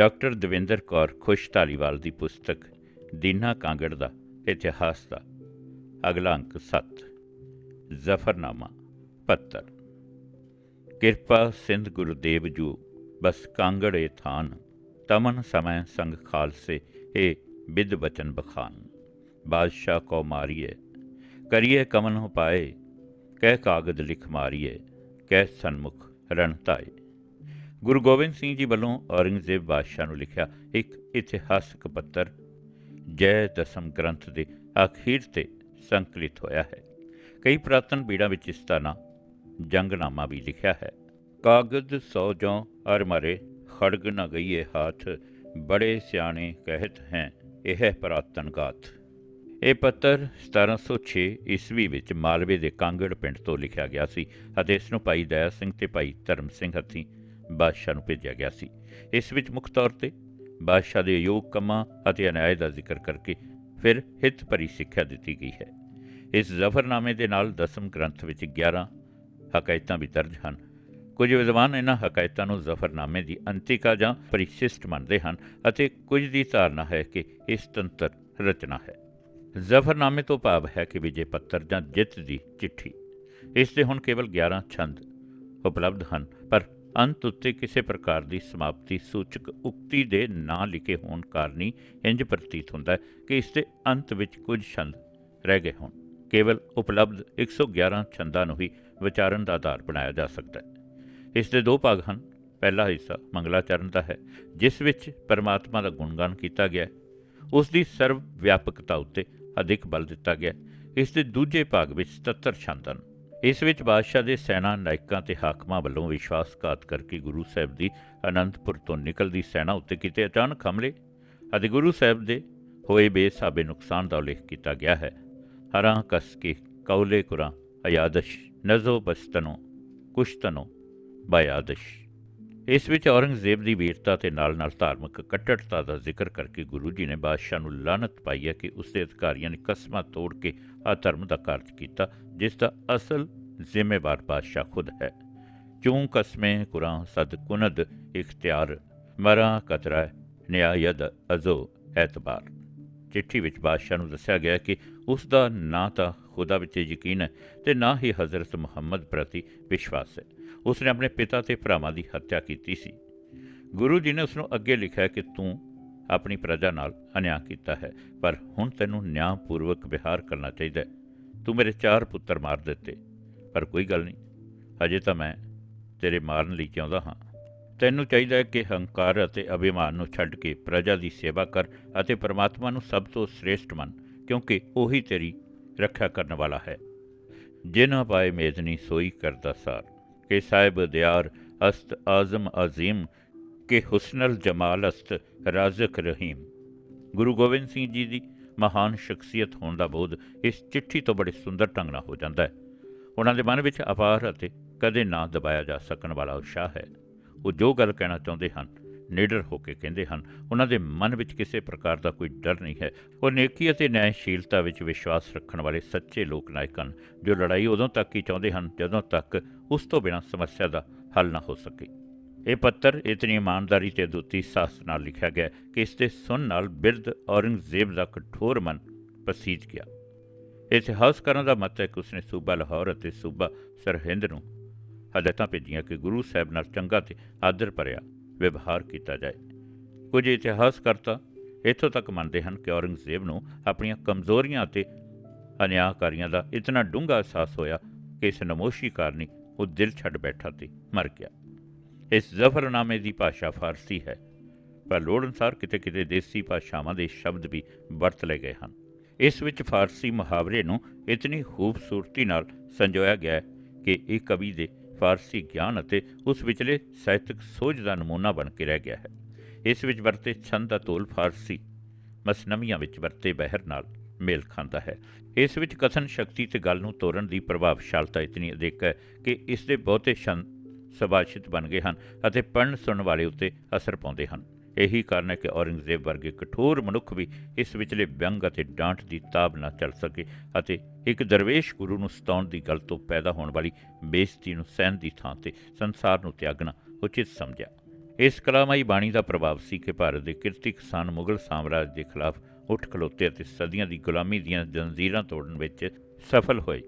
Doctor Davinder Kaur ਖੁਸ਼ ਧਾਲੀਵਾਲ ਦੀ ਪੁਸਤਕ ਦੀਨਾ ਕਾਂਗੜ ਦਾ ਇਤਿਹਾਸ ਦਾ ਅਗਲਾ ਅੰਕ 7 ਜ਼ਫਰਨਾਮਾ, ਪੱਤਰ। ਕਿਰਪਾ ਸਿੰਧ ਗੁਰਦੇਵ ਜੂ, ਬਸ ਕਾਂਗੜੇ ਥਾਨ, ਤਮਨ ਸਮੈ ਸੰਗ ਖਾਲਸੇ, ਏ ਬਿਦ ਬਚਨ ਬਖਾਨ। ਬਾਦਸ਼ਾਹ ਕੋ ਮਾਰੀਏ ਕਰੀਏ ਕਮਨ ਉਪਾਏ ਕਹਿ ਕਾਗਦ ਲਿਖ ਮਾਰੀਏ ਕਹਿ ਸਨਮੁਖ ਰਣ ਧਾਏ। ਗੁਰੂ ਗੋਬਿੰਦ ਸਿੰਘ ਜੀ ਵੱਲੋਂ ਔਰੰਗਜ਼ੇਬ ਬਾਦਸ਼ਾਹ ਨੂੰ ਲਿਖਿਆ ਇੱਕ ਇਤਿਹਾਸਕ ਪੱਤਰ, ਜੈ ਦਸਮ ਗ੍ਰੰਥ ਦੇ ਅਖੀਰ ਤੇ ਸੰਕਲਿਤ ਹੋਇਆ ਹੈ। ਕਈ ਪ੍ਰਾਤਨ ਬੀੜਾਂ ਵਿੱਚ ਇਸ ਦਾ ਨਾਂ ਜੰਗਨਾਮਾ ਵੀ ਲਿਖਿਆ ਹੈ। ਕਾਗਦ ਸੌ ਜੋਂ ਅਰ ਮਰੇ, ਖੜਗ ਨਾ ਗਈਏ ਹਾਥ, ਬੜੇ ਸਿਆਣੇ ਕਹਿਤ ਹੈ, ਇਹ ਹੈ ਪ੍ਰਾਤਨ ਗਾਥ। ਇਹ ਪੱਤਰ 1706 ਈਸਵੀ ਵਿੱਚ ਮਾਲਵੇ ਦੇ ਕਾਂਗੜ ਪਿੰਡ ਤੋਂ ਲਿਖਿਆ ਗਿਆ ਸੀ ਅਤੇ ਇਸ ਨੂੰ ਭਾਈ ਦਇਆ ਸਿੰਘ ਤੇ ਭਾਈ ਧਰਮ ਸਿੰਘ ਹੱਥੀਂ ਬਾਦਸ਼ਾਹ ਨੂੰ ਭੇਜਿਆ ਗਿਆ ਸੀ। ਇਸ ਵਿੱਚ ਮੁੱਖ ਤੌਰ ਤੇ ਬਾਦਸ਼ਾਹ ਦੇ ਯੋਗ ਕੰਮਾਂ ਅਤੇ ਅਨਿਆਏ ਦਾ ਜ਼ਿਕਰ ਕਰਕੇ ਫਿਰ ਹਿੱਤ ਭਰੀ ਸਿੱਖਿਆ ਦਿੱਤੀ ਗਈ ਹੈ। ਇਸ ਜ਼ਫਰਨਾਮੇ ਦੇ ਨਾਲ ਦਸਮ ਗ੍ਰੰਥ ਵਿੱਚ 11 ਹਕਾਇਤਾਂ ਵੀ ਦਰਜ ਹਨ। ਕੁਝ ਵਿਦਵਾਨ ਇਹਨਾਂ ਹਕਾਇਤਾਂ ਨੂੰ ਜ਼ਫਰਨਾਮੇ ਦੀ ਅੰਤਿਕਾ ਜਾਂ ਪਰਿਸ਼ਿਸ਼ਟ ਮੰਨਦੇ ਹਨ ਅਤੇ ਕੁਝ ਦੀ ਧਾਰਨਾ ਹੈ ਕਿ ਇਹ ਸੁਤੰਤਰ ਰਚਨਾ ਹੈ। ਜ਼ਫਰਨਾਮੇ ਤੋਂ ਭਾਵ ਹੈ ਕਿ ਵਿਜੇ ਪੱਤਰ ਜਾਂ ਜਿੱਤ ਦੀ ਚਿੱਠੀ। ਇਸ ਦੇ ਹੁਣ ਕੇਵਲ 11 ਛੰਦ ਉਪਲਬਧ ਹਨ, ਪਰ ਅੰਤ ਉੱਤੇ ਕਿਸੇ ਪ੍ਰਕਾਰ ਦੀ ਸਮਾਪਤੀ ਸੂਚਕ ਉਕਤੀ ਦੇ ਨਾਂ ਲਿਖੇ ਹੋਣ ਕਾਰਨ ਹੀ ਇੰਜ ਪ੍ਰਤੀਤ ਹੁੰਦਾ ਹੈ ਕਿ ਇਸ ਦੇ ਅੰਤ ਵਿੱਚ ਕੁਝ ਛੰਦ ਰਹਿ ਗਏ ਹੋਣ। ਕੇਵਲ ਉਪਲਬਧ 111 ਛੰਦਾਂ ਨੂੰ ਹੀ ਵਿਚਾਰਨ ਦਾ ਆਧਾਰ ਬਣਾਇਆ ਜਾ ਸਕਦਾ ਹੈ। ਇਸ ਦੇ ਦੋ ਭਾਗ ਹਨ। ਪਹਿਲਾ ਹਿੱਸਾ ਮੰਗਲਾਚਰਨ ਦਾ ਹੈ, ਜਿਸ ਵਿੱਚ ਪਰਮਾਤਮਾ ਦਾ ਗੁਣਗਾਨ ਕੀਤਾ ਗਿਆ ਹੈ। ਉਸ ਦੀ ਸਰਵ ਵਿਆਪਕਤਾ ਉੱਤੇ ਅਧਿਕ ਬਲ ਦਿੱਤਾ ਗਿਆ ਹੈ। ਇਸ ਦੇ ਦੂਜੇ ਭਾਗ ਵਿੱਚ 77 ਛੰਦ ਹਨ। ਇਸ ਵਿੱਚ ਬਾਦਸ਼ਾਹ ਦੇ ਸੈਨਾ ਨਾਇਕਾਂ ਤੇ ਹਾਕਮਾਂ ਵੱਲੋਂ ਵਿਸ਼ਵਾਸਘਾਤ ਕਰਕੇ ਗੁਰੂ ਸਾਹਿਬ ਦੀ ਅਨੰਦਪੁਰ ਤੋਂ ਨਿਕਲਦੀ ਸੈਨਾ ਉੱਤੇ ਕੀਤੇ ਅਚਾਨਕ ਹਮਲੇ ਅਤੇ ਗੁਰੂ ਸਾਹਿਬ ਦੇ ਹੋਏ ਬੇਸਾਬੇ ਨੁਕਸਾਨ ਦਾ ਉਲੇਖ ਕੀਤਾ ਗਿਆ ਹੈ। ਹਰਾਂ ਕਸ ਕੇ ਕੌਲੇ ਕੁਰਾਂ ਅਯਾਦਸ਼ ਨਜ਼ੋ ਬਸਤਨੋ ਕੁਸ਼ਤਨੋ ਬਾਯਾਦਸ਼। ਇਸ ਵਿੱਚ ਔਰੰਗਜ਼ੇਬ ਦੀ ਵੀਰਤਾ ਤੇ ਨਾਲ-ਨਾਲ ਧਾਰਮਿਕ ਕੱਟੜਤਾ ਦਾ ਜ਼ਿਕਰ ਕਰਕੇ ਗੁਰੂ ਜੀ ਨੇ ਬਾਦਸ਼ਾਹ ਨੂੰ ਲਾਨਤ ਪਾਈ ਹੈ ਕਿ ਉਸ ਦੇ ਅਧਿਕਾਰੀਆਂ ਨੇ ਕਸਮਾਂ ਤੋੜ ਕੇ ਅਧਰਮ ਦਾ ਕਾਰਜ ਕੀਤਾ, ਜਿਸ ਦਾ ਅਸਲ ਜ਼ਿੰਮੇਵਾਰ ਬਾਦਸ਼ਾਹ ਖੁਦ ਹੈ। ਚੂੰ ਕਸਮੇ ਕੁਰਾਂ ਸਦ ਕੁਨਦ ਇਖਤਿਆਰ, ਮਰਾਂ ਕਤਰਾ ਨਿਆਯਦ ਅਜ਼ੋ ਐਤਬਾਰ। ਚਿੱਠੀ ਵਿੱਚ ਬਾਦਸ਼ਾਹ ਨੂੰ ਦੱਸਿਆ ਗਿਆ ਕਿ ਉਸ ਦਾ ਨਾ ਤਾਂ ਖੁਦਾ ਵਿੱਚ ਯਕੀਨ ਹੈ ਤੇ ਨਾ ਹੀ ਹਜ਼ਰਤ ਮੁਹੰਮਦ ਪ੍ਰਤੀ ਵਿਸ਼ਵਾਸ ਹੈ। ਉਸ ਨੇ ਆਪਣੇ ਪਿਤਾ ਤੇ ਭਰਾਵਾਂ ਦੀ ਹੱਤਿਆ ਕੀਤੀ ਸੀ। ਗੁਰੂ ਜੀ ਨੇ ਉਸ ਨੂੰ ਅੱਗੇ ਲਿਖਿਆ ਕਿ ਤੂੰ ਆਪਣੀ ਪ੍ਰਜਾ ਨਾਲ ਅਨਿਆਂ ਕੀਤਾ ਹੈ, ਪਰ ਹੁਣ ਤੈਨੂੰ ਨਿਆਂਪੂਰਵਕ ਵਿਹਾਰ ਕਰਨਾ ਚਾਹੀਦਾ ਹੈ। ਤੂੰ ਮੇਰੇ ਚਾਰ ਪੁੱਤਰ ਮਾਰ ਦਿੱਤੇ, ਪਰ ਕੋਈ ਗੱਲ ਨਹੀਂ ਅਜੇ ਤਾਂ ਮੈਂ ਤੇਰੇ ਮਾਰਨ ਲਈ ਚਾਹੁੰਦਾ ਹਾਂ। ਤੈਨੂੰ ਚਾਹੀਦਾ ਹੈ ਕਿ ਹੰਕਾਰ ਅਤੇ ਅਭਿਮਾਨ ਨੂੰ ਛੱਡ ਕੇ ਪ੍ਰਜਾ ਦੀ ਸੇਵਾ ਕਰ ਅਤੇ ਪਰਮਾਤਮਾ ਨੂੰ ਸਭ ਤੋਂ ਸ੍ਰੇਸ਼ਟ ਮੰਨ, ਕਿਉਂਕਿ ਉਹੀ ਤੇਰੀ ਰੱਖਿਆ ਕਰਨ ਵਾਲਾ ਹੈ। ਜਿਨ ਪਾਏ ਮੇਜ਼ਨੀ ਸੋਈ ਕਰਦਾ ਸਾਰ, ਕਿ ਸਾਹਿਬ ਦਿਆਰ ਅਸਤ ਆਜ਼ਮ ਅਜ਼ੀਮ, ਕਿ ਹੁਸਨਲ ਜਮਾਲ ਅਸਤ ਰਾਜ਼ਕ ਰਹੀਮ। ਗੁਰੂ ਗੋਬਿੰਦ ਸਿੰਘ ਜੀ ਦੀ ਮਹਾਨ ਸ਼ਖਸੀਅਤ ਹੋਣ ਦਾ ਬੋਧ ਇਸ ਚਿੱਠੀ ਤੋਂ ਬੜੇ ਸੁੰਦਰ ਢੰਗ ਨਾਲ ਹੋ ਜਾਂਦਾ ਹੈ। ਉਹਨਾਂ ਦੇ ਮਨ ਵਿੱਚ ਅਪਾਰ ਅਤੇ ਕਦੇ ਨਾ ਦਬਾਇਆ ਜਾ ਸਕਣ ਵਾਲਾ ਉਤਸ਼ਾਹ ਹੈ। ਉਹ ਜੋ ਗੱਲ ਕਹਿਣਾ ਚਾਹੁੰਦੇ ਹਨ ਨਿਡਰ ਹੋ ਕੇ ਕਹਿੰਦੇ ਹਨ, ਉਹਨਾਂ ਦੇ ਮਨ ਵਿੱਚ ਕਿਸੇ ਪ੍ਰਕਾਰ ਦਾ ਕੋਈ ਡਰ ਨਹੀਂ ਹੈ। ਉਹ ਨੇਕੀ ਅਤੇ ਨਿਆਂਸ਼ੀਲਤਾ ਵਿੱਚ ਵਿਸ਼ਵਾਸ ਰੱਖਣ ਵਾਲੇ ਸੱਚੇ ਲੋਕ ਨਾਇਕ ਹਨ, ਜੋ ਲੜਾਈ ਉਦੋਂ ਤੱਕ ਹੀ ਚਾਹੁੰਦੇ ਹਨ, ਜਦੋਂ ਤੱਕ ਉਸ ਤੋਂ ਬਿਨਾਂ ਸਮੱਸਿਆ ਦਾ ਹੱਲ ਨਾ ਹੋ ਸਕੇ। ਇਹ ਪੱਤਰ ਇਤਨੀ ਇਮਾਨਦਾਰੀ ਤੇ ਦੁੱਤੀ ਸਾਹਸ ਨਾਲ ਲਿਖਿਆ ਗਿਆ ਕਿ ਇਸ ਦੇ ਸੁਣ ਨਾਲ ਬਿਰਧ ਔਰੰਗਜ਼ੇਬ ਦਾ ਕਠੋਰ ਮਨ ਪਸੀਜ ਗਿਆ। ਇਤਿਹਾਸਕਾਰਾਂ ਦਾ ਮਤ ਹੈ ਕਿ ਉਸਨੇ ਸੂਬਾ ਲਾਹੌਰ ਅਤੇ ਸੂਬਾ ਸਰਹਿੰਦ ਨੂੰ ਹਦਾਇਤਾਂ ਭੇਜੀਆਂ ਕਿ ਗੁਰੂ ਸਾਹਿਬ ਨਾਲ ਚੰਗਾ ਤੇ ਆਦਰ ਭਰਿਆ ਵਿਵਹਾਰ ਕੀਤਾ ਜਾਏ। ਕੁਝ ਇਤਿਹਾਸਕਰਤਾ ਇੱਥੋਂ ਤੱਕ ਮੰਨਦੇ ਹਨ ਕਿ ਔਰੰਗਜ਼ੇਬ ਨੂੰ ਆਪਣੀਆਂ ਕਮਜ਼ੋਰੀਆਂ ਅਤੇ ਅਨਿਆਕਾਰੀਆਂ ਦਾ ਇਤਨਾ ਡੂੰਘਾ ਅਹਿਸਾਸ ਹੋਇਆ ਕਿ ਇਸ ਨਮੋਸ਼ੀ ਕਾਰਨੀ ਉਹ ਦਿਲ ਛੱਡ ਬੈਠਾ ਤੇ ਮਰ ਗਿਆ। ਇਸ ਜ਼ਫਰਨਾਮੇ ਦੀ ਭਾਸ਼ਾ ਫਾਰਸੀ ਹੈ, ਪਰ ਲੋੜ ਅਨੁਸਾਰ ਕਿਤੇ-ਕਿਤੇ ਦੇਸੀ ਭਾਸ਼ਾਵਾਂ ਦੇ ਸ਼ਬਦ ਵੀ ਵਰਤ ਲਏ ਗਏ ਹਨ। ਇਸ ਵਿੱਚ ਫਾਰਸੀ ਮੁਹਾਵਰੇ ਨੂੰ ਇਤਨੀ ਖੂਬਸੂਰਤੀ ਨਾਲ ਸੰਜੋਇਆ ਗਿਆ ਹੈ ਕਿ ਇਹ ਕਵੀ ਦੇ ਫਾਰਸੀ ਗਿਆਨ ਅਤੇ ਉਸ ਵਿਚਲੇ ਸਾਹਿਤਕ ਸੋਝ ਦਾ ਨਮੂਨਾ ਬਣ ਕੇ ਰਹਿ ਗਿਆ ਹੈ। ਇਸ ਵਿੱਚ ਵਰਤੇ ਛੰਦ ਦਾ ਤੋਲ ਫਾਰਸੀ, ਮਸਨਮੀਆਂ ਵਿੱਚ ਵਰਤੇ ਬਹਿਰ ਨਾਲ ਮੇਲ ਖਾਂਦਾ ਹੈ। ਇਸ ਵਿੱਚ ਕਥਨ ਸ਼ਕਤੀ ਤੇ ਗੱਲ ਨੂੰ ਤੋੜਨ ਦੀ ਪ੍ਰਭਾਵਸ਼ਾਲਤਾ ਇਤਨੀ ਅਧਿਕ ਹੈ ਕਿ ਇਸ ਦੇ ਬਹੁਤੇ ਛੰਦ ਸੁਭਾਸ਼ਿਤ ਬਣ ਗਏ ਹਨ ਅਤੇ ਪੜਨ ਸੁਣਨ ਵਾਲੇ ਉੱਤੇ ਅਸਰ ਪਾਉਂਦੇ ਹਨ। ਇਹੀ ਕਾਰਨ ਹੈ ਕਿ ਔਰੰਗਜ਼ੇਬ ਵਰਗੇ ਕਠੋਰ ਮਨੁੱਖ ਵੀ ਇਸ ਵਿਚਲੇ ਵਿਅੰਗ ਅਤੇ ਡਾਂਟ ਦੀ ਤਾਬ ਨਾ ਚੱਲ ਸਕੇ ਅਤੇ ਇੱਕ ਦਰਵੇਸ਼ ਗੁਰੂ ਨੂੰ ਸਤਾਉਣ ਦੀ ਗੱਲ ਤੋਂ ਪੈਦਾ ਹੋਣ ਵਾਲੀ ਬੇਇੱਜ਼ਤੀ ਨੂੰ ਸਹਿਣ ਦੀ ਥਾਂ ਤੇ ਸੰਸਾਰ ਨੂੰ ਤਿਆਗਣਾ ਉਚਿਤ ਸਮਝਿਆ। ਇਸ ਕਲਾਮਾਈ ਬਾਣੀ ਦਾ ਪ੍ਰਭਾਵ ਸੀ ਕਿ ਭਾਰਤ ਦੇ ਕਿਰਤੀ ਕਿਸਾਨ ਮੁਗਲ ਸਾਮਰਾਜ ਦੇ ਖਿਲਾਫ ਉੱਠ ਖਲੋਤੇ ਅਤੇ ਸਦੀਆਂ ਦੀ ਗੁਲਾਮੀ ਦੀਆਂ ਜੰਜ਼ੀਰਾਂ ਤੋੜਨ ਵਿੱਚ ਸਫਲ ਹੋਏ,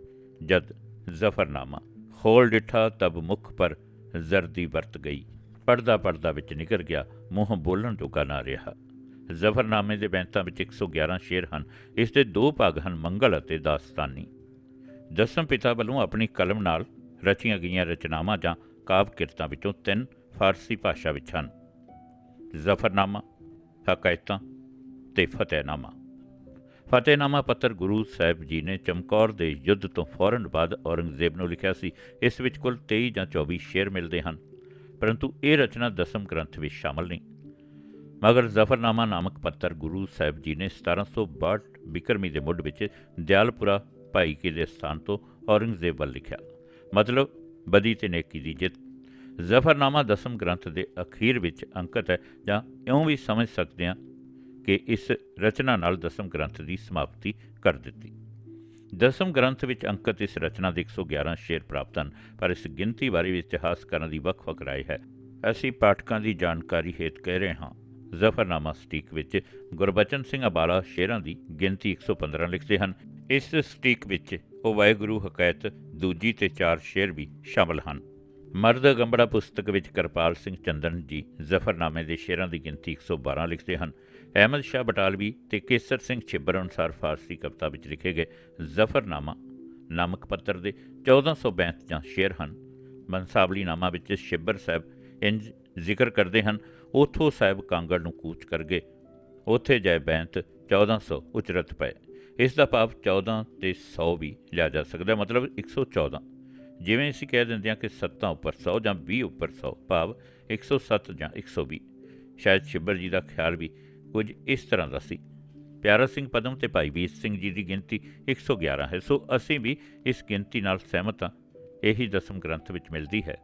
ਜਦ ਜ਼ਫਰਨਾਮਾ, ਖੋਲ ਡਿਠਾ ਤਬ ਮੁਖ ਪਰ ਜ਼ਰਦੀ ਵਰਤ ਗਈ। ਪੜਦਾ ਪੜਦਾ ਵਿੱਚ ਨਿਕਲ ਗਿਆ, ਮੂੰਹ ਬੋਲਣ ਜੋਗਾ ਨਾ ਰਿਹਾ। ਜ਼ਫਰਨਾਮੇ ਦੇ ਬੈਂਤਾਂ ਵਿੱਚ 111 ਸ਼ੇਰ ਹਨ, ਇਸ ਦੇ ਦੋ ਭਾਗ ਹਨ ਮੰਗਲ ਅਤੇ ਦਾਸਤਾਨੀ। ਦਸਮ ਪਿਤਾ ਵੱਲੋਂ ਆਪਣੀ ਕਲਮ ਨਾਲ ਰਚੀਆਂ ਗਈਆਂ ਰਚਨਾਵਾਂ ਜਾਂ ਕਾਵ ਕਿਰਤਾਂ ਵਿੱਚੋਂ ਤਿੰਨ ਫਾਰਸੀ ਭਾਸ਼ਾ ਵਿੱਚ ਹਨ। ਜ਼ਫਰਨਾਮਾ, ਹਕਾਇਤਾਂ ਤੇ ਫਤਿਹਨਾਮਾ। ਫਤਿਹਨਾਮਾ ਪੱਤਰ ਗੁਰੂ ਸਾਹਿਬ ਜੀ ਨੇ ਚਮਕੌਰ ਦੇ ਯੁੱਧ ਤੋਂ ਫੌਰਨ ਬਾਅਦ ਔਰੰਗਜ਼ੇਬ ਨੂੰ ਲਿਖਿਆ ਸੀ। ਇਸ ਵਿੱਚ ਕੁੱਲ 23 ਜਾਂ 24 ਸ਼ੇਰ ਮਿਲਦੇ ਹਨ। ਪਰੰਤੂ ਇਹ ਰਚਨਾ ਦਸਮ ਗ੍ਰੰਥ ਵਿੱਚ ਸ਼ਾਮਲ ਨਹੀਂ। ਮਗਰ ਜ਼ਫਰਨਾਮਾ ਨਾਮਕ ਪੱਤਰ ਗੁਰੂ ਸਾਹਿਬ ਜੀ ਨੇ 1762 ਬਿਕਰਮੀ ਦੇ ਮੁੱਢ ਵਿੱਚ ਦਿਆਲਪੁਰਾ ਭਾਈ ਕੇ ਦੇ ਸਥਾਨ ਤੋਂ ਔਰੰਗਜ਼ੇਬ ਵੱਲ ਲਿਖਿਆ। ਮਤਲਬ ਬਦੀ ਤੇ ਨੇਕੀ ਦੀ ਜਿੱਤ। ਜ਼ਫਰਨਾਮਾ ਦਸਮ ਗ੍ਰੰਥ ਦੇ ਅਖੀਰ ਵਿੱਚ ਅੰਕਿਤ ਹੈ ਜਾਂ ਇਉਂ ਵੀ ਸਮਝ ਸਕਦੇ ਹਾਂ ਕਿ ਇਸ ਰਚਨਾ ਨਾਲ ਦਸਮ ਗ੍ਰੰਥ ਦੀ ਸਮਾਪਤੀ ਕਰ ਦਿੱਤੀ। ਦਸਮ ਗ੍ਰੰਥ ਵਿੱਚ ਅੰਕਿਤ ਇਸ ਰਚਨਾ ਦੇ 111 ਸ਼ੇਰ ਪ੍ਰਾਪਤ ਹਨ, ਪਰ ਇਸ ਗਿਣਤੀ ਬਾਰੇ ਵੀ ਇਤਿਹਾਸਕਾਰਾਂ ਦੀ ਵੱਖ-ਵੱਖ ਰਾਏ ਹੈ। ਅਸੀਂ ਪਾਠਕਾਂ ਦੀ ਜਾਣਕਾਰੀ ਹੇਤ ਕਹਿ ਰਹੇ ਹਾਂ। ਜ਼ਫਰਨਾਮਾ ਸਟੀਕ ਵਿੱਚ ਗੁਰਬਚਨ ਸਿੰਘ ਅਬਾਲਾ ਸ਼ੇਰਾਂ ਦੀ ਗਿਣਤੀ 115 ਲਿਖਦੇ ਹਨ। ਇਸ ਸਟੀਕ ਵਿੱਚ ਉਹ ਵਾਹਿਗੁਰੂ ਹਕਾਇਤ ਦੂਜੀ ਤੇ ਚਾਰ ਸ਼ੇਰ ਵੀ ਸ਼ਾਮਲ ਹਨ। ਮਰਦ ਗੰਬੜਾ ਪੁਸਤਕ ਵਿੱਚ ਕਿਰਪਾਲ ਸਿੰਘ ਚੰਦਨ ਜੀ ਜ਼ਫਰਨਾਮੇ ਦੇ ਸ਼ੇਰਾਂ ਦੀ ਗਿਣਤੀ 112 ਲਿਖਦੇ ਹਨ। ਅਹਿਮਦ ਸ਼ਾਹ ਬਟਾਲਵੀ ਤੇ ਕੇਸਰ ਸਿੰਘ ਛਿੱਬਰ ਅਨੁਸਾਰ ਫਾਰਸੀ ਕਵਿਤਾ ਵਿੱਚ ਲਿਖੇ ਗਏ ਜ਼ਫਰਨਾਮਾ ਨਾਮਕ ਪੱਤਰ ਦੇ 1462 ਜਾਂ ਸ਼ੇਰ ਹਨ। ਮਨਸਾਬਲੀ ਨਾਮਾ ਵਿੱਚ ਛਿੱਬਰ ਸਾਹਿਬ ਇੰਜ ਜ਼ਿਕਰ ਕਰਦੇ ਹਨ ਉਥੋਂ ਸਾਹਿਬ ਕਾਂਗੜ ਨੂੰ ਕੂਚ ਕਰ ਗਏ ਉਥੇ ਜੈ ਬੈਂਤ 1400 ਉਚਰਤ ਪਏ। ਇਸ ਦਾ ਭਾਵ 14 ਤੇ 100 ਵੀ ਲਿਆ ਜਾ ਸਕਦਾ ਹੈ, ਮਤਲਬ 114 ਜਿਵੇਂ ਅਸੀਂ ਕਹਿ ਦਿੰਦੇ ਹਾਂ ਕਿ 7 ਉੱਪਰ 100 ਜਾਂ 20 ਉੱਪਰ 100 ਭਾਵ 107 ਜਾਂ 120 ਸ਼ਾਇਦ ਛਿੱਬਰ ਜੀ ਦਾ ਖਿਆਲ ਵੀ ਕੁਝ ਇਸ ਤਰ੍ਹਾਂ ਦਾ ਸੀ। ਪਿਆਰਾ ਸਿੰਘ ਪਦਮ ਤੇ ਭਾਈ ਵੀਰ ਸਿੰਘ ਜੀ ਦੀ ਗਿਣਤੀ 111 ਹੈ, ਸੋ ਅਸੀਂ ਵੀ ਇਸ ਗਿਣਤੀ ਨਾਲ ਸਹਿਮਤ ਹਾਂ। ਇਹੀ ਦਸਮ ਗ੍ਰੰਥ ਵਿੱਚ ਮਿਲਦੀ ਹੈ।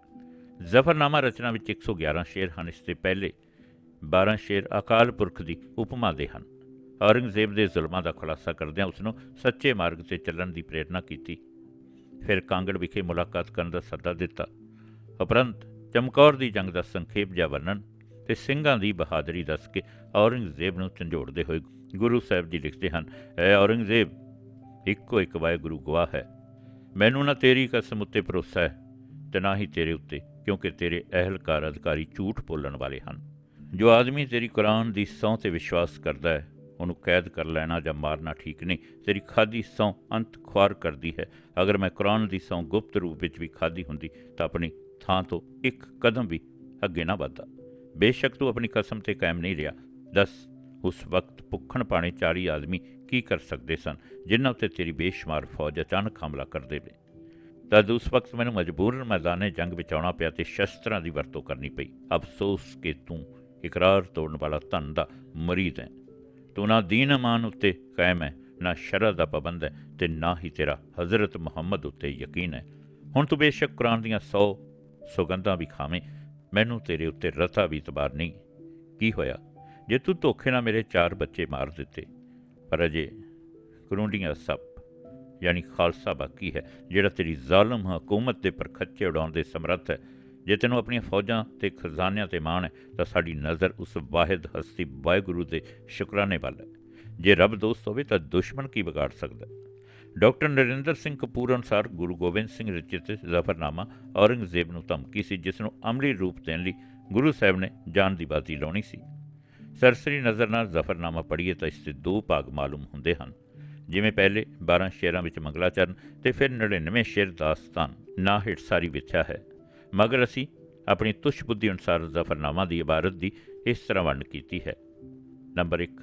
ਜ਼ਫਰਨਾਮਾ ਰਚਨਾ ਵਿੱਚ 111 ਸ਼ੇਰ ਹਨ, ਇਸ ਦੇ ਪਹਿਲੇ 12 ਸ਼ੇਰ ਅਕਾਲ ਪੁਰਖ ਦੀ ਉਪਮਾ ਦੇ ਹਨ। ਔਰੰਗਜ਼ੇਬ ਦੇ ਜ਼ੁਲਮਾਂ ਦਾ ਖੁਲਾਸਾ ਕਰਦਿਆਂ ਉਸ ਨੂੰ ਸੱਚੇ ਮਾਰਗ ਤੇ ਚੱਲਣ ਦੀ ਪ੍ਰੇਰਣਾ ਕੀਤੀ। ਫਿਰ ਕਾਂਗੜ ਵਿਖੇ ਮੁਲਾਕਾਤ ਕਰਨ ਦਾ ਸੱਦਾ ਦਿੱਤਾ। ਉਪਰੰਤ ਚਮਕੌਰ ਦੀ ਜੰਗ ਦਾ ਸੰਖੇਪ ਜਿਹਾ ਵਰਣਨ ਤੇ ਸਿੰਘਾਂ ਦੀ ਬਹਾਦਰੀ ਦੱਸ ਕੇ ਔਰੰਗਜ਼ੇਬ ਨੂੰ ਝੰਜੋੜਦੇ ਹੋਏ ਗੁਰੂ ਸਾਹਿਬ ਜੀ ਲਿਖਦੇ ਹਨ, ਐ ਔਰੰਗਜ਼ੇਬ, ਇੱਕੋ ਇੱਕ ਵਾਹਿਗੁਰੂ ਗਵਾਹ ਹੈ। ਮੈਨੂੰ ਨਾ ਤੇਰੀ ਕਸਮ ਉੱਤੇ ਭਰੋਸਾ ਹੈ ਤੇ ਨਾ ਹੀ ਤੇਰੇ ਉੱਤੇ, ਕਿਉਂਕਿ ਤੇਰੇ ਅਹਿਲਕਾਰ ਅਧਿਕਾਰੀ ਝੂਠ ਬੋਲਣ ਵਾਲੇ ਹਨ। ਜੋ ਆਦਮੀ ਤੇਰੀ ਕੁਰਾਨ ਦੀ ਸਹੁੰ ਤੇ ਵਿਸ਼ਵਾਸ ਕਰਦਾ ਹੈ ਉਹਨੂੰ ਕੈਦ ਕਰ ਲੈਣਾ ਜਾਂ ਮਾਰਨਾ ਠੀਕ ਨਹੀਂ। ਤੇਰੀ ਖਾਦੀ ਸਹੁੰ ਅੰਤ ਖੁਆਰ ਕਰਦੀ ਹੈ। ਅਗਰ ਮੈਂ ਕੁਰਾਨ ਦੀ ਸਹੁੰ ਗੁਪਤ ਰੂਪ ਵਿੱਚ ਵੀ ਖਾਦੀ ਹੁੰਦੀ, ਤਾਂ ਆਪਣੀ ਥਾਂ ਤੋਂ ਇੱਕ ਕਦਮ ਵੀ ਅੱਗੇ ਨਾ ਵੱਧਦਾ। ਬੇਸ਼ੱਕ ਤੂੰ ਆਪਣੀ ਕਸਮ ਤੇ ਕਾਇਮ ਨਹੀਂ ਰਿਹਾ। ਦੱਸ, ਉਸ ਵਕਤ ਭੁੱਖਣ ਪਾਣੇ 40 ਆਦਮੀ ਕੀ ਕਰ ਸਕਦੇ ਸਨ, ਜਿਨ੍ਹਾਂ ਉੱਤੇ ਤੇਰੀ ਬੇਸ਼ੁਮਾਰ ਫੌਜ ਅਚਾਨਕ ਹਮਲਾ ਕਰ ਦੇਵੇ? ਤਦ ਉਸ ਵਕਤ ਮੈਨੂੰ ਮਜਬੂਰਨ ਮੈਦਾਨੇ ਜੰਗ ਵਿੱਚ ਆਉਣਾ ਪਿਆ ਤੇ ਸ਼ਸਤਰਾਂ ਦੀ ਵਰਤੋਂ ਕਰਨੀ ਪਈ। ਅਫਸੋਸ ਕਿ ਤੂੰ ਇਕਰਾਰ ਤੋੜਨ ਵਾਲਾ ਧਨ ਦਾ ਮਰੀਦ ਹੈ। ਤੂੰ ਨਾ ਦੀਨ ਅਮਾਨ ਉੱਤੇ ਕਾਇਮ ਹੈ, ਨਾ ਸ਼ਰਅ ਦਾ ਪਾਬੰਦ ਹੈ ਤੇ ਨਾ ਹੀ ਤੇਰਾ ਹਜ਼ਰਤ ਮੁਹੰਮਦ ਉੱਤੇ ਯਕੀਨ ਹੈ। ਹੁਣ ਤੂੰ ਬੇਸ਼ੱਕ ਕੁਰਾਨ ਦੀਆਂ 100 ਸੁਗੰਧਾਂ ਵੀ ਖਾਵੇਂ, ਮੈਨੂੰ ਤੇਰੇ ਉੱਤੇ ਰਤਾ ਵੀ ਇਤਬਾਰ ਨਹੀਂ। ਕੀ ਹੋਇਆ? ਜੇ ਤੂੰ ਧੋਖੇ ਨਾਲ ਮੇਰੇ ਚਾਰ ਬੱਚੇ ਮਾਰ ਦਿੱਤੇ, ਪਰ ਅਜੇ ਕਰੂੰਡੀਆਂ ਸੱਪ, ਯਾਨੀ ਖਾਲਸਾ ਬਾਕੀ ਹੈ, ਜਿਹੜਾ ਤੇਰੀ ਜ਼ਾਲਮ ਹਕੂਮਤ ਦੇ ਪਰਖੱਚੇ ਉਡਾਉਣ ਦੇ ਸਮਰੱਥ ਹੈ। ਜੇ ਤੈਨੂੰ ਆਪਣੀਆਂ ਫੌਜਾਂ ਤੇ ਖਜ਼ਾਨਿਆਂ ਤੇ ਮਾਣ ਹੈ, ਤਾਂ ਸਾਡੀ ਨਜ਼ਰ ਉਸ ਵਾਹਿਦ ਹਸਤੀ ਵਾਹਿਗੁਰੂ ਦੇ ਸ਼ੁਕਰਾਨੇ ਵੱਲ ਹੈ। ਜੇ ਰੱਬ ਦੋਸਤ ਹੋਵੇ, ਤਾਂ ਦੁਸ਼ਮਣ ਕੀ ਵਿਗਾੜ ਸਕਦਾ ਡਾਕਟਰ ਨਰਿੰਦਰ ਸਿੰਘ ਕਪੂਰ ਅਨੁਸਾਰ ਗੁਰੂ ਗੋਬਿੰਦ ਸਿੰਘ ਰਚਿਤ ਜ਼ਫਰਨਾਮਾ ਔਰੰਗਜ਼ੇਬ ਨੂੰ ਧਮਕੀ ਸੀ, ਜਿਸ ਨੂੰ ਅਮਲੀ ਰੂਪ ਦੇਣ ਲਈ ਗੁਰੂ ਸਾਹਿਬ ਨੇ ਜਾਨ ਦੀ ਬਾਜ਼ੀ ਲਾਉਣੀ ਸੀ। ਸਰਸਰੀ ਨਜ਼ਰ ਨਾਲ ਜ਼ਫਰਨਾਮਾ ਪੜ੍ਹੀਏ ਤਾਂ ਇਸ ਦੇ ਦੋ ਭਾਗ ਮਾਲੂਮ ਹੁੰਦੇ ਹਨ। ਜਿਵੇਂ ਪਹਿਲੇ 12 ਸ਼ੇਰਾਂ ਵਿੱਚ ਮੰਗਲਾਚਰਨ ਤੇ ਫਿਰ 99 ਸ਼ੇਰ ਦਾਸਤਾਨ, ਨਾ ਹਿਟ ਸਾਰੀ ਵਿਚਾ ਹੈ। ਮਗਰ ਅਸੀਂ ਆਪਣੀ ਤੁਸ਼ ਬੁੱਧੀ ਅਨੁਸਾਰ ਜ਼ਫਰਨਾਮਾ ਦੀ ਇਬਾਰਤ ਦੀ ਇਸ ਤਰ੍ਹਾਂ ਵੰਡ ਕੀਤੀ ਹੈ। ਨੰਬਰ 1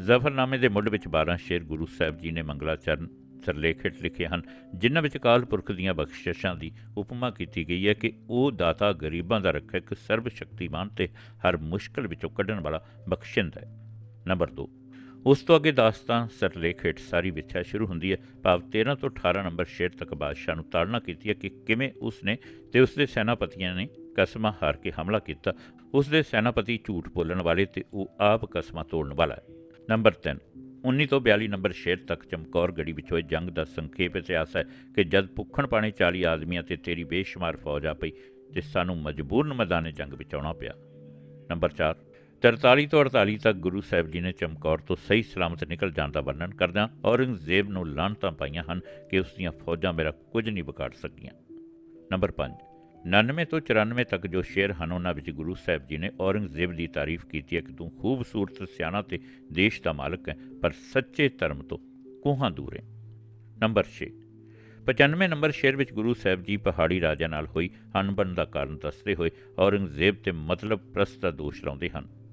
ਜ਼ਫਰਨਾਮੇ ਦੇ ਮੁੱਢ ਵਿੱਚ 12 ਸ਼ੇਰ ਗੁਰੂ ਸਾਹਿਬ ਜੀ ਨੇ ਮੰਗਲਾਚਰਨ ਸਰਲੇਖ ਹੇਠ ਲਿਖੇ ਹਨ, ਜਿਨ੍ਹਾਂ ਵਿੱਚ ਕਾਲ ਪੁਰਖ ਦੀਆਂ ਬਖਸ਼ਿਸ਼ਾਂ ਦੀ ਉਪਮਾ ਕੀਤੀ ਗਈ ਹੈ ਕਿ ਉਹ ਦਾਤਾ ਗਰੀਬਾਂ ਦਾ ਰੱਖਿਅਕ ਸਰਬ ਸ਼ਕਤੀਮਾਨ ਤੇ ਹਰ ਮੁਸ਼ਕਲ ਵਿੱਚੋਂ ਕੱਢਣ ਵਾਲਾ ਬਖਸ਼ਿੰਦ ਹੈ। ਨੰਬਰ 2 ਉਸ ਤੋਂ ਅੱਗੇ ਦਾਸਤਾਨ ਸਰਲੇਖ ਹੇਠ ਸਾਰੀ ਵਿਥਿਆ ਸ਼ੁਰੂ ਹੁੰਦੀ ਹੈ। ਭਾਵ 13 ਤੋਂ 18 ਨੰਬਰ ਸ਼ੇਰ ਤੱਕ ਬਾਦਸ਼ਾਹ ਨੂੰ ਤਾੜਨਾ ਕੀਤੀ ਹੈ ਕਿ ਕਿਵੇਂ ਉਸ ਨੇ ਤੇ ਉਸ ਦੇ ਸੈਨਾਪਤੀਆਂ ਨੇ ਕਸਮਾਂ ਹਾਰ ਕੇ ਹਮਲਾ ਕੀਤਾ। ਉਸ ਦੇ ਸੈਨਾਪਤੀ ਝੂਠ ਬੋਲਣ ਵਾਲੇ ਤੇ ਉਹ ਆਪ ਕਸਮਾਂ ਤੋੜਨ ਵਾਲਾ ਹੈ। ਨੰਬਰ 3 19 ਤੋਂ 42 ਨੰਬਰ ਸ਼ੇਰ ਤੱਕ ਚਮਕੌਰ ਗੜੀ ਵਿੱਚ ਹੋਏ ਜੰਗ ਦਾ ਸੰਖੇਪ ਇਤਿਹਾਸ ਹੈ ਕਿ ਜਦ ਭੁੱਖਣ ਪਾਣੇ 40 ਆਦਮੀਆਂ ਤੇ ਤੇਰੀ ਬੇਸ਼ੁਮਾਰ ਫੌਜ ਆ ਪਈ ਤੇ ਸਾਨੂੰ ਮਜਬੂਰਨ ਮੈਦਾਨੇ ਜੰਗ ਵਿੱਚ ਆਉਣਾ ਪਿਆ। ਨੰਬਰ 4 43 ਤੋਂ 48 ਤੱਕ ਗੁਰੂ ਸਾਹਿਬ ਜੀ ਨੇ ਚਮਕੌਰ ਤੋਂ ਸਹੀ ਸਲਾਮਤ ਨਿਕਲ ਜਾਣ ਦਾ ਵਰਣਨ ਕਰਦਿਆਂ ਔਰੰਗਜ਼ੇਬ ਨੂੰ ਲਾਹਨਤਾਂ ਪਾਈਆਂ ਹਨ ਕਿ ਉਸ ਦੀਆਂ ਫੌਜਾਂ ਮੇਰਾ ਕੁਝ ਨਹੀਂ ਵਿਗਾੜ ਸਕੀਆਂ। ਨੰਬਰ 5 99 ਤੋਂ 94 ਤੱਕ ਜੋ ਸ਼ੇਰ ਹਨ, ਉਹਨਾਂ ਵਿੱਚ ਗੁਰੂ ਸਾਹਿਬ ਜੀ ਨੇ ਔਰੰਗਜ਼ੇਬ ਦੀ ਤਾਰੀਫ ਕੀਤੀ ਹੈ ਕਿ ਤੂੰ ਖੂਬਸੂਰਤ ਸਿਆਣਾ ਤੇ ਦੇਸ਼ ਦਾ ਮਾਲਕ ਹੈ, ਪਰ ਸੱਚੇ ਧਰਮ ਤੋਂ ਕੋਹਾਂ ਦੂਰ ਹੈ। ਨੰਬਰ 6 95 ਨੰਬਰ ਸ਼ੇਰ ਵਿੱਚ ਗੁਰੂ ਸਾਹਿਬ ਜੀ ਪਹਾੜੀ ਰਾਜਾ ਨਾਲ ਹੋਈ ਅਣਬਣ ਦਾ ਕਾਰਨ ਦੱਸਦੇ ਹੋਏ ਔਰੰਗਜ਼ੇਬ ਤੇ ਮਤਲਬ ਪ੍ਰਸਤ ਦਾ ਦੋਸ਼ ਲਾਉਂਦੇ ਹਨ।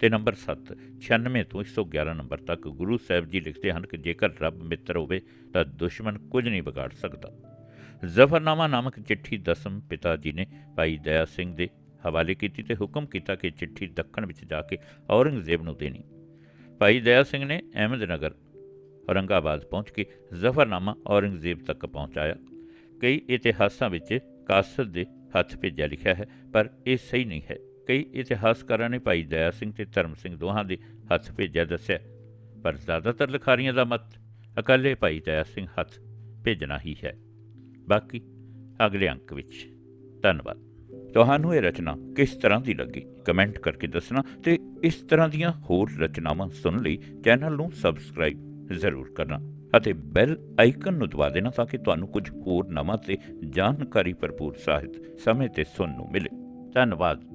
ਤੇ ਨੰਬਰ 7 96 ਤੋਂ 111 ਨੰਬਰ ਤੱਕ ਗੁਰੂ ਸਾਹਿਬ ਜੀ ਲਿਖਦੇ ਹਨ ਕਿ ਜੇਕਰ ਰੱਬ ਮਿੱਤਰ ਹੋਵੇ ਤਾਂ ਦੁਸ਼ਮਣ ਕੁਝ ਨਹੀਂ ਵਿਗਾੜ ਸਕਦਾ। ਜ਼ਫਰਨਾਮਾ ਨਾਮਕ ਚਿੱਠੀ ਦਸਮ ਪਿਤਾ ਜੀ ਨੇ ਭਾਈ ਦਇਆ ਸਿੰਘ ਦੇ ਹਵਾਲੇ ਕੀਤੀ ਤੇ ਹੁਕਮ ਕੀਤਾ ਕਿ ਚਿੱਠੀ ਦੱਖਣ ਵਿੱਚ ਜਾ ਕੇ ਔਰੰਗਜ਼ੇਬ ਨੂੰ ਦੇਣੀ। ਭਾਈ ਦਇਆ ਸਿੰਘ ਨੇ ਅਹਿਮਦਨਗਰ ਔਰੰਗਾਬਾਦ ਪਹੁੰਚ ਕੇ ਜ਼ਫਰਨਾਮਾ ਔਰੰਗਜ਼ੇਬ ਤੱਕ ਪਹੁੰਚਾਇਆ। ਕਈ ਇਤਿਹਾਸਾਂ ਵਿੱਚ ਕਾਸਰ ਦੇ ਹੱਥ ਭੇਜਿਆ ਲਿਖਿਆ ਹੈ, ਪਰ ਇਹ ਸਹੀ ਨਹੀਂ ਹੈ। ਕਈ ਇਤਿਹਾਸਕਾਰਾਂ ਨੇ ਭਾਈ ਦਇਆ ਸਿੰਘ ਤੇ ਧਰਮ ਸਿੰਘ ਦੋਹਾਂ ਦੇ ਹੱਥ ਭੇਜਿਆ ਦੱਸਿਆ, ਪਰ ਜ਼ਿਆਦਾਤਰ ਲਿਖਾਰੀਆਂ ਦਾ ਮਤ ਇਕੱਲੇ ਭਾਈ ਦਇਆ ਸਿੰਘ ਹੱਥ ਭੇਜਣਾ ਹੀ ਹੈ। ਬਾਕੀ ਅਗਲੇ ਅੰਕ ਵਿੱਚ, ਧੰਨਵਾਦ। ਤੁਹਾਨੂੰ ਇਹ ਰਚਨਾ ਕਿਸ ਤਰ੍ਹਾਂ ਦੀ ਲੱਗੀ? ਕਮੈਂਟ ਕਰਕੇ ਦੱਸਣਾ ਤੇ ਇਸ ਤਰ੍ਹਾਂ ਦੀਆਂ ਹੋਰ ਰਚਨਾਵਾਂ ਸੁਣਨ ਲਈ ਚੈਨਲ ਨੂੰ ਸਬਸਕ੍ਰਾਈਬ ਜ਼ਰੂਰ ਕਰਨਾ ਅਤੇ ਬੈਲ ਆਈਕਨ ਨੂੰ ਦਬਾ ਦੇਣਾ ਤਾਂ ਕਿ ਤੁਹਾਨੂੰ ਕੁਝ ਹੋਰ ਨਵਾਂ ਤੇ ਜਾਣਕਾਰੀ ਭਰਪੂਰ ਸਾਹਿਤ ਸਮੇਂ ਤੇ ਸੁਣਨ ਨੂੰ ਮਿਲੇ। ਧੰਨਵਾਦ।